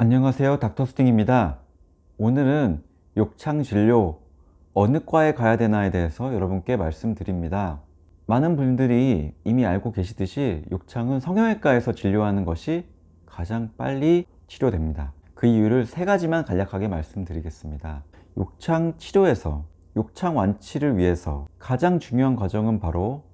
안녕하세요. 닥터스팅입니다. 오늘은 욕창 진료 어느 과에 가야 되나에 대해서 여러분께 말씀드립니다. 많은 분들이 이미 알고 계시듯이 욕창은 성형외과에서 진료하는 것이 가장 빨리 치료됩니다. 그 이유를 세 가지만 간략하게 말씀드리겠습니다. 욕창 치료에서 욕창 완치를 위해서 가장 중요한 과정은 바로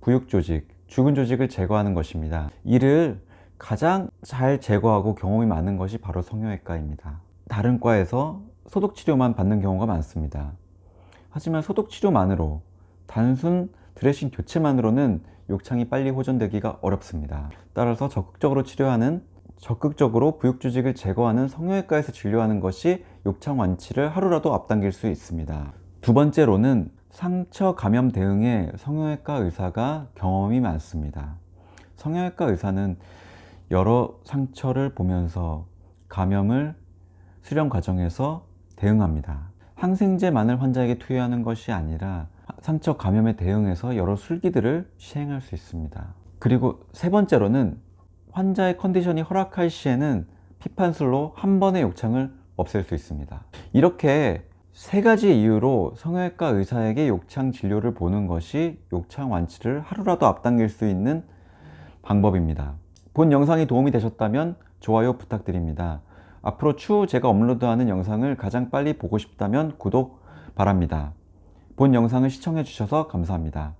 부육 조직, 죽은 조직을 제거하는 것입니다. 이를 가장 잘 제거하고 경험이 많은 것이 바로 성형외과입니다. 다른 과에서 소독 치료만 받는 경우가 많습니다. 하지만 소독 치료만으로 단순 드레싱 교체만으로는 욕창이 빨리 호전되기가 어렵습니다. 따라서 적극적으로 치료하는 적극적으로 부육조직을 제거하는 성형외과에서 진료하는 것이 욕창 완치를 하루라도 앞당길 수 있습니다. 두 번째로는 상처 감염 대응에 성형외과 의사가 경험이 많습니다. 성형외과 의사는 여러 상처를 보면서 감염을 수련 과정에서 대응합니다. 항생제만을 환자에게 투여하는 것이 아니라 상처 감염에 대응해서 여러 술기들을 시행할 수 있습니다. 그리고 세 번째로는 환자의 컨디션이 허락할 시에는 피판술로 한 번의 욕창을 없앨 수 있습니다. 이렇게 세 가지 이유로 성형외과 의사에게 욕창 진료를 보는 것이 욕창 완치를 하루라도 앞당길 수 있는 방법입니다. 본 영상이 도움이 되셨다면 좋아요 부탁드립니다. 앞으로 추후 제가 업로드하는 영상을 가장 빨리 보고 싶다면 구독 바랍니다. 본 영상을 시청해 주셔서 감사합니다.